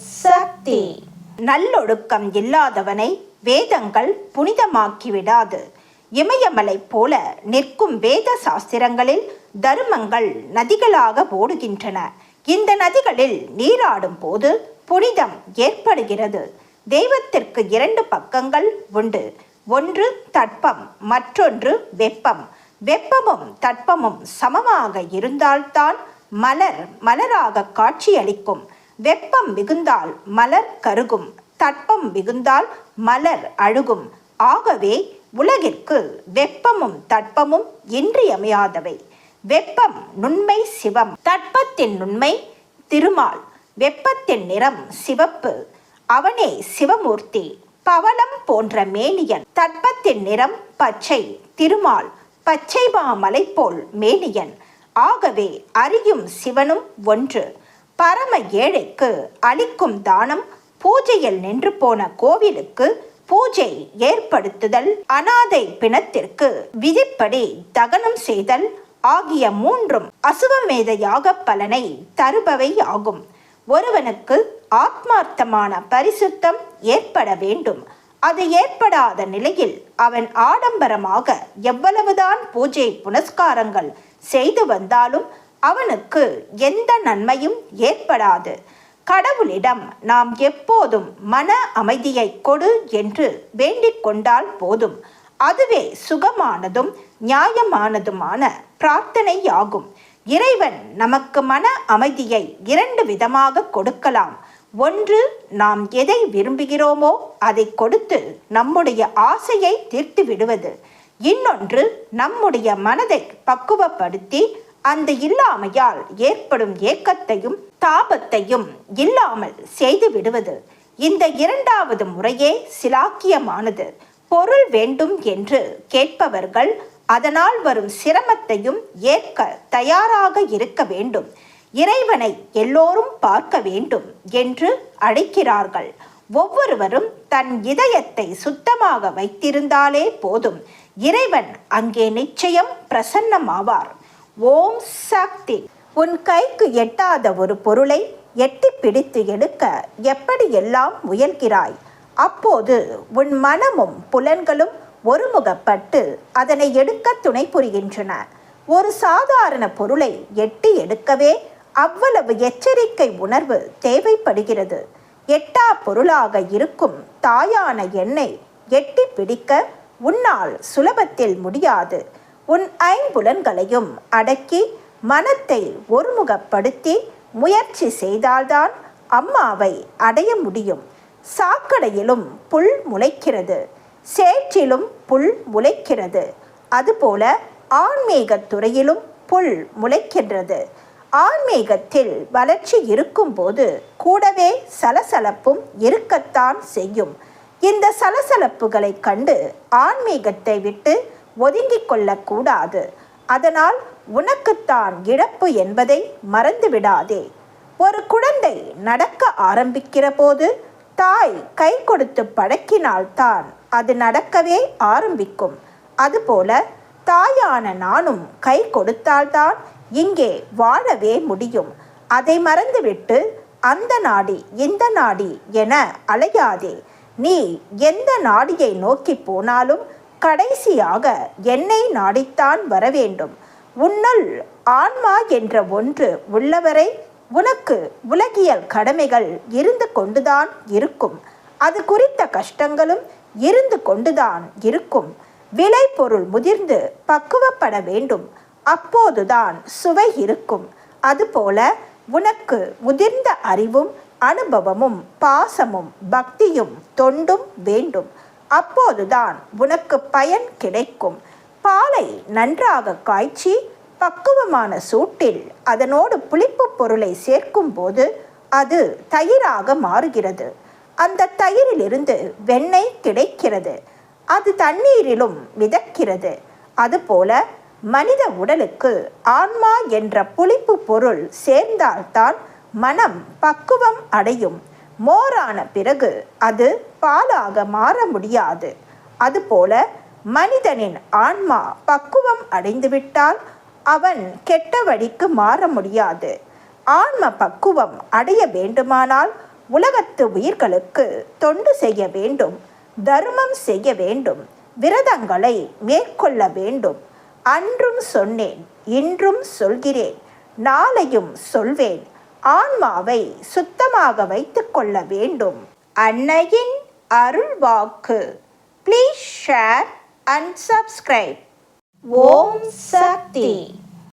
சக்தி. நல்லொழுக்கம் இல்லாதவனை வேதங்கள் புனிதமாக்கி விடாது இமயமலை போல நிற்கும் வேத சாஸ்திரங்களில் தர்மங்கள் நதிகளாக ஓடுகின்றன. இந்த நதிகளில் நீராடும் போது புனிதம் ஏற்படுகிறது. தெய்வத்திற்கு இரண்டு பக்கங்கள் உண்டு. ஒன்று தட்பம் மற்றொன்று வெப்பம். வெப்பமும் தட்பமும் சமமாக இருந்தால்தான் மலர் மலராக காட்சியளிக்கும். வெப்பம் மிகுந்தால் மலர் கருகும் தட்பம் மிகுந்தால் மலர் அழுகும். ஆகவே உலகிற்கு வெப்பமும் தட்பமும் இன்றியமையாதவை. வெப்பம் நுண்மை சிவம் தட்பத்தின் நுண்மை திருமால் வெப்பத்தின் நிறம் சிவப்பு. அவனே சிவமூர்த்தி பவளம் போன்ற மேனியன். தட்பத்தின் நிறம் பச்சை திருமால் பச்சை மாமலை போல் மேனியன். ஆகவே அறியும் சிவனும் ஒன்று. பரம ஏழைக்கு அளிக்கும் தானம் பூஜையில் நின்று போன கோவிலுக்கு பூஜை ஏற்படுத்துதல் அனாதை பிணத்திற்கு விதிப்படி தகனம் செய்தல் ஆகிய மூன்றும் அசுவமேத யாக பலனை தருபவை ஆகும். ஒருவனுக்கு ஆத்மார்த்தமான பரிசுத்தம் ஏற்பட வேண்டும். அது ஏற்படாத நிலையில் அவன் ஆடம்பரமாக எவ்வளவுதான் பூஜை புனஸ்காரங்கள் செய்து வந்தாலும் அவனுக்கு எந்த நன்மையும் ஏற்படாது. கடவுளிடம் நாம் எப்போதும் மன அமைதியை கொடு என்று வேண்டிக் கொண்டால் போதும். அதுவே சுகமானதும் நியாயமானதுமான பிரார்த்தனையாகும். இறைவன் நமக்கு மன அமைதியை இரண்டு விதமாக கொடுக்கலாம். ஒன்று நாம் எதை விரும்புகிறோமோ அதை கொடுத்து நம்முடைய ஆசையை தீர்த்து விடுவது இன்னொன்று நம்முடைய மனதை பக்குவப்படுத்தி அந்த இல்லாமையால் ஏற்படும் ஏக்கத்தையும் தாபத்தையும் இல்லாமல் செய்து விடுவது இந்த இரண்டாவது முறையே சிலாக்கியமானது. பொருள் வேண்டும் என்று கேட்பவர்கள் அதனால் வரும் சிரமத்தையும் ஏற்க தயாராக இருக்க வேண்டும். இறைவனை எல்லோரும் பார்க்க வேண்டும் என்று அழைக்கிறார்கள். ஒவ்வொருவரும் தன் இதயத்தை சுத்தமாக வைத்திருந்தாலே போதும். இறைவன் அங்கே நிச்சயம் பிரசன்னமாவார். ஓம் சக்தி. உன் கைக்கு எட்டாத ஒரு பொருளை எட்டி பிடித்து எடுக்க எப்படியெல்லாம் முயல்கிறாய்? அப்போது உன் மனமும் புலன்களும் ஒருமுகப்பட்டு அதனை எடுக்க துணை புரிகின்றன. ஒரு சாதாரண பொருளை எட்டி எடுக்கவே அவ்வளவு எச்சரிக்கை உணர்வு தேவைப்படுகிறது. எட்டா பொருளாக இருக்கும் தாயான எண்ணெய் எட்டி பிடிக்க உன்னால் சுலபத்தில் முடியாது. உன் ஐம்புலன்களையும் அடக்கி மனத்தை ஒருமுகப்படுத்தி முயற்சி செய்தால்தான் அம்மாவை அடைய முடியும். சாக்கடையிலும் புல் முளைக்கிறது. சேற்றிலும் புல் முளைக்கிறது. அதுபோல ஆன்மீகத் துறையிலும் புல் முளைக்கின்றது. ஆன்மீகத்தில் வளர்ச்சி இருக்கும்போது கூடவே சலசலப்பும் இருக்கத்தான் செய்யும். இந்த சலசலப்புகளை கண்டு ஆன்மீகத்தை விட்டு ஒதுங்கிக் கொள்ளக்கூடாது அதனால் உனக்குத்தான் இழப்பு என்பதை மறந்துவிடாதே ஒரு குழந்தை நடக்க ஆரம்பிக்கிற போது தாய் கை கொடுத்து பழக்கினால்தான் அது நடக்கவே ஆரம்பிக்கும். அதுபோல தாயான நானும் கை கொடுத்தால்தான் இங்கே வாழவே முடியும். அதை மறந்துவிட்டு அந்த நாடி இந்த நாடி என அலையாதே. நீ எந்த நாடியை நோக்கி போனாலும் கடைசியாக என்னை நாடித்தான் வர வேண்டும் உன்னுள் ஆன்மா என்ற ஒன்று உள்ளவரை உனக்கு உலகியல் கடமைகள் இருந்து கொண்டுதான் இருக்கும். அது குறித்த கஷ்டங்களும் இருந்து கொண்டுதான் இருக்கும். விலை பொருள் முதிர்ந்து பக்குவப்பட வேண்டும். அப்போதுதான் சுவை இருக்கும். அதுபோல உனக்கு முதிர்ந்த அறிவும் அனுபவமும் பாசமும் பக்தியும் தொண்டும் வேண்டும். அப்போதுதான் உனக்கு பயன் கிடைக்கும். பாலை நன்றாக காய்ச்சி பக்குவமான சூட்டில் அதனோடு புளிப்பு பொருளை சேர்க்கும் போது அது தயிராக மாறுகிறது. அந்த தயிரிலிருந்து வெண்ணெய் கிடைக்கிறது. அது தண்ணீரிலும் மிதக்கிறது. அதுபோல மனித உடலுக்கு ஆன்மா என்ற புளிப்பு பொருள் சேர்ந்தால்தான் மனம் பக்குவம் அடையும். மோரான பிறகு அது பாலாக மாற முடியாது. அதுபோல மனிதனின் ஆன்மா பக்குவம் அடைந்துவிட்டால் அவன் கெட்ட வழிக்கு மாற முடியாது. ஆன்ம பக்குவம் அடைய வேண்டுமானால் உலகத்து உயிர்களுக்கு தொண்டு செய்ய வேண்டும் தர்மம் செய்ய வேண்டும் விரதங்களை மேற்கொள்ள வேண்டும். அன்றும் சொன்னேன் இன்றும் சொல்கிறேன் நாளையும் சொல்வேன். ஆன்மாவை சுத்தமாக வைத்துக்கொள்ள வேண்டும். அன்னையின் அருள் வாக்கு please share and subscribe Om Shakti.